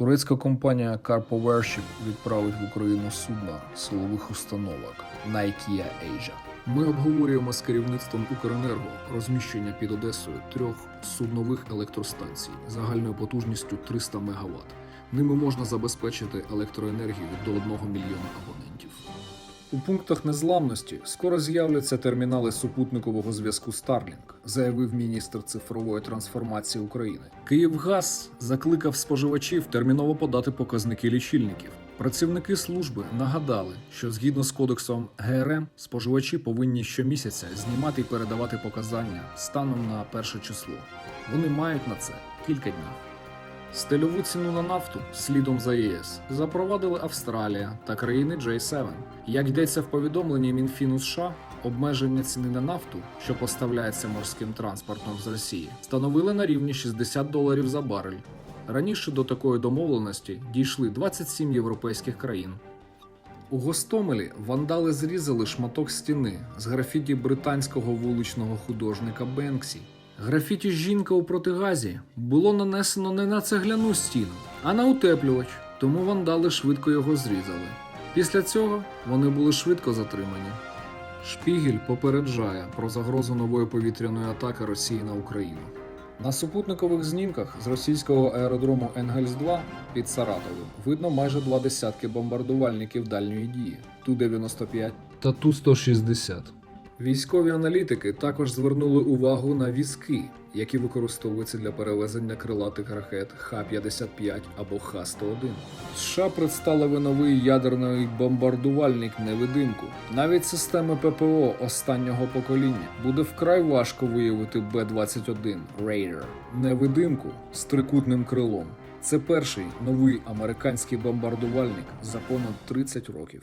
Турецька компанія Carpo Worship відправить в Україну судна силових установок Nike Asia. Ми обговорюємо з керівництвом Укренерго розміщення під Одесою трьох суднових електростанцій загальною потужністю 300 МВт. Ними можна забезпечити електроенергію до 1 мільйона абонентів. У пунктах незламності скоро з'являться термінали супутникового зв'язку Starlink, заявив міністр цифрової трансформації України. Київгаз закликав споживачів терміново подати показники лічильників. Працівники служби нагадали, що згідно з кодексом ГРМ споживачі повинні щомісяця знімати і передавати показання станом на перше число. Вони мають на це кілька днів. Стильову ціну на нафту слідом за ЄС запровадили Австралія та країни J7. Як йдеться в повідомленні Мінфіну США, обмеження ціни на нафту, що поставляється морським транспортом з Росії, становили на рівні 60 доларів за барель. Раніше до такої домовленості дійшли 27 європейських країн. У Гостомелі вандали зрізали шматок стіни з графіті британського вуличного художника Бенксі. Графіті жінка у протигазі було нанесено не на цегляну стіну, а на утеплювач, тому вандали швидко його зрізали. Після цього вони були швидко затримані. Шпігель попереджає про загрозу нової повітряної атаки Росії на Україну. На супутникових знімках з російського аеродрому Енгельс-2 під Саратовом видно майже два десятки бомбардувальників дальньої дії Ту-95 та Ту-160. Військові аналітики також звернули увагу на візки, які використовуються для перевезення крилатих ракет Х-55 або Х-101. США представили новий ядерний бомбардувальник невидимку. Навіть системи ППО останнього покоління буде вкрай важко виявити Б-21 Raider невидимку з трикутним крилом. Це перший новий американський бомбардувальник за понад 30 років.